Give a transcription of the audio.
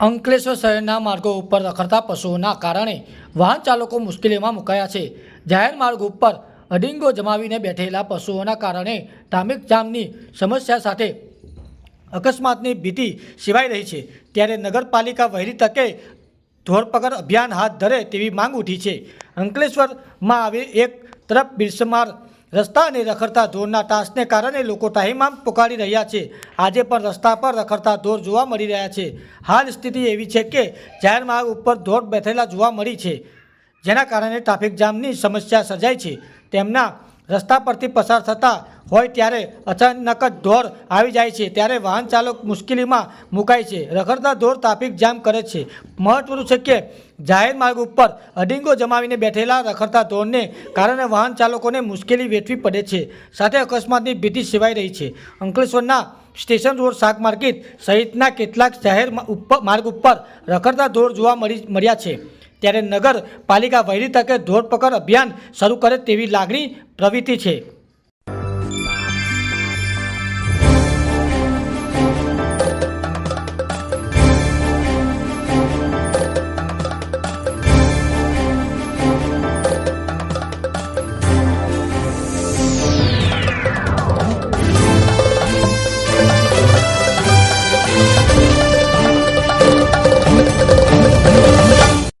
અંકલેશ્વર શહેરના માર્ગો ઉપર રખડતા પશુઓના કારણે વાહન ચાલકો મુશ્કેલીમાં મુકાયા છે. જાહેર માર્ગ ઉપર અડિંગો જમાવીને બેઠેલા પશુઓના કારણે ટ્રાફિક જામની સમસ્યા સાથે અકસ્માતની ભીતિ સેવાઈ રહી છે. ત્યારે નગરપાલિકા વહેલી તકે ધોરપકડ અભિયાન હાથ ધરે તેવી માંગ ઉઠી છે. અંકલેશ્વરમાં આવી એક તરફ બિરસમાર રસ્તા અને રખડતા ઢોરના ટાંસને કારણે લોકો તાહીમામ પોકાડી રહ્યા છે. આજે પણ રસ્તા પર રખડતા ઢોર જોવા મળી રહ્યા છે. હાલ સ્થિતિ એવી છે કે જાહેર માર્ગ ઉપર ઢોર બેઠેલા જોવા મળી છે, જેના કારણે ટ્રાફિક જામની સમસ્યા સર્જાય છે. તેમના રસ્તા પરથી પસાર થતા હોય ત્યારે અચાનક જ ઢોર આવી જાય છે. ત્યારે વાહન ચાલક મુશ્કેલીમાં મુકાય છે. રખડતા ઢોર ટ્રાફિક જામ કરે છે. મહત્વનું છે કે જાહેર માર્ગ ઉપર અડિંગો જમાવીને બેઠેલા રખડતા ઢોરને કારણે વાહન ચાલકોને મુશ્કેલી વેઠવી પડે છે. સાથે અકસ્માતની ભીતિ સેવાઈ રહી છે. અંકલેશ્વરના સ્ટેશન રોડ શાક માર્કેટ સહિતના કેટલાક જાહેર માર્ગ ઉપર રખડતા ઢોર જોવા મળી મળ્યા છે. ત્યારે નગરપાલિકા વહેલી તકે ધોરપકડ અભિયાન શરૂ કરે તેવી લાગણી પ્રવૃત્તિ છે.